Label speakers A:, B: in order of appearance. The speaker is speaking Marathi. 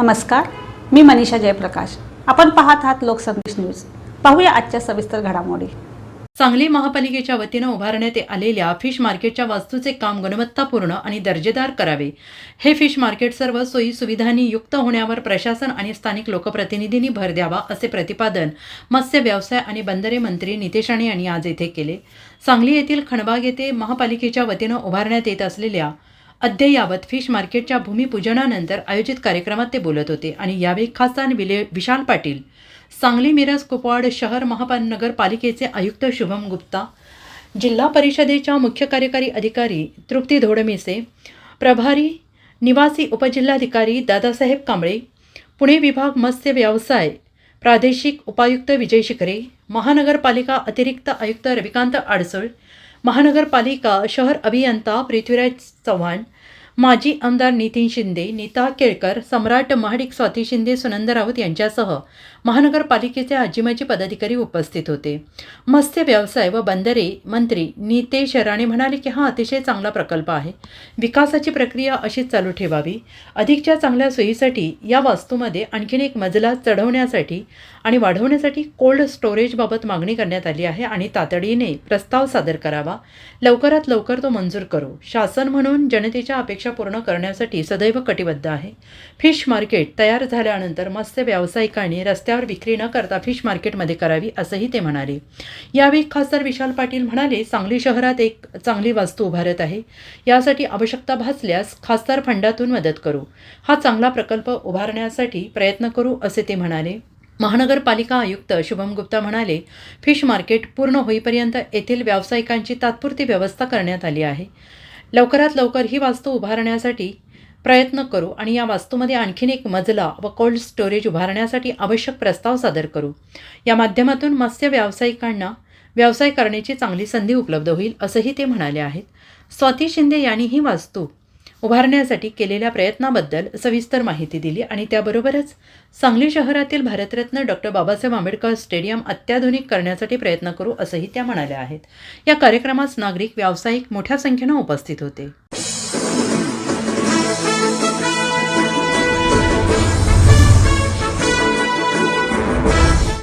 A: नमस्कार मी मनीषा जयप्रकाश. आपण पाहत आहात लोकसंदेश न्यूज. पाहूया आजच्या सविस्तर घडामोडी.
B: सांगली महापालिकेच्या वतीनं उभारण्यात आलेल्या फिश मार्केटच्या वास्तूचे काम गुणवत्तापूर्ण आणि दर्जेदार करावे. हे फिश मार्केट सर्व सोयी सुविधांनी युक्त होण्यावर प्रशासन आणि स्थानिक लोकप्रतिनिधींनी भर द्यावा असे प्रतिपादन मत्स्य व्यवसाय आणि बंदरे मंत्री नितेश राणे यांनी आज येथे केले. सांगली येथील खणबाग येथे महापालिकेच्या वतीनं उभारण्यात येत असलेल्या अद्ययावत फिश मार्केटच्या भूमिपूजनानंतर आयोजित कार्यक्रमात ते बोलत होते आणि यावेळी खासदार विले विशाल पाटील सांगली मिरज कुपवाड शहर महानगरपालिकेचे आयुक्त शुभम गुप्ता जिल्हा परिषदेच्या मुख्य कार्यकारी अधिकारी तृप्ती धोडमिसे प्रभारी निवासी उपजिल्हाधिकारी दादासाहेब कांबळे पुणे विभाग मत्स्य व्यवसाय प्रादेशिक उपायुक्त विजय शिखरे महानगरपालिका अतिरिक्त आयुक्त रविकांत आडसळ महानगरपालिका शहर अभियंता पृथ्वीराज चव्हाण माजी आमदार नितीन शिंदे नीता केळकर सम्राट महाडिक स्वाती शिंदे सुनंद राऊत यांच्यासह महानगरपालिकेचे आजीमाजी पदाधिकारी उपस्थित होते. मत्स्य व्यवसाय व बंदरे मंत्री नितेश राणे म्हणाले की हा अतिशय चांगला प्रकल्प आहे. विकासाची प्रक्रिया अशीच चालू ठेवावी. अधिकच्या चांगल्या सोयीसाठी या वास्तूमध्ये आणखीन एक मजला चढवण्यासाठी आणि वाढवण्यासाठी कोल्ड स्टोरेजबाबत मागणी करण्यात आली आहे आणि तातडीने प्रस्ताव सादर करावा. लवकरात लवकर तो मंजूर करू. शासन म्हणून जनतेच्या अपेक्षा पूर्ण करण्यासाठी सदैव कटिबद्ध आहे. फिश मार्केट तयार झाल्यानंतर मत्स्य व्यावसायिकांनी रस्त्यावर विक्री न करता फिश मार्केटमध्ये करावी असंही ते म्हणाले. यावेळी खासदार विशाल पाटील म्हणाले सांगली शहरात एक चांगली वास्तू उभारत आहे. यासाठी आवश्यकता भासल्यास खासदार फंडातून मदत करू. हा चांगला प्रकल्प उभारण्यासाठी प्रयत्न करू असे ते म्हणाले. महानगरपालिका आयुक्त शुभम गुप्ता म्हणाले फिश मार्केट पूर्ण होईपर्यंत येथील व्यावसायिकांची तात्पुरती व्यवस्था करण्यात आली आहे. लवकरात लवकर ही वास्तू उभारण्यासाठी प्रयत्न करू आणि या वास्तूमध्ये आणखीन एक मजला व कोल्ड स्टोरेज उभारण्यासाठी आवश्यक प्रस्ताव सादर करू. या माध्यमातून मत्स्य व्यावसायिकांना व्यवसाय करण्याची चांगली संधी उपलब्ध होईल असंही ते म्हणाले आहेत. स्वाती शिंदे यांनी ही वास्तू उभारण्यासाठी केलेल्या प्रयत्नाबद्दल सविस्तर माहिती दिली आणि त्याबरोबरच सांगली शहरातील भारतरत्न डॉक्टर बाबासाहेब आंबेडकर स्टेडियम अत्याधुनिक करण्यासाठी प्रयत्न करू असंही त्या म्हणाल्या आहेत. या कार्यक्रमास नागरिक व्यावसायिक मोठ्या संख्येनं उपस्थित होते.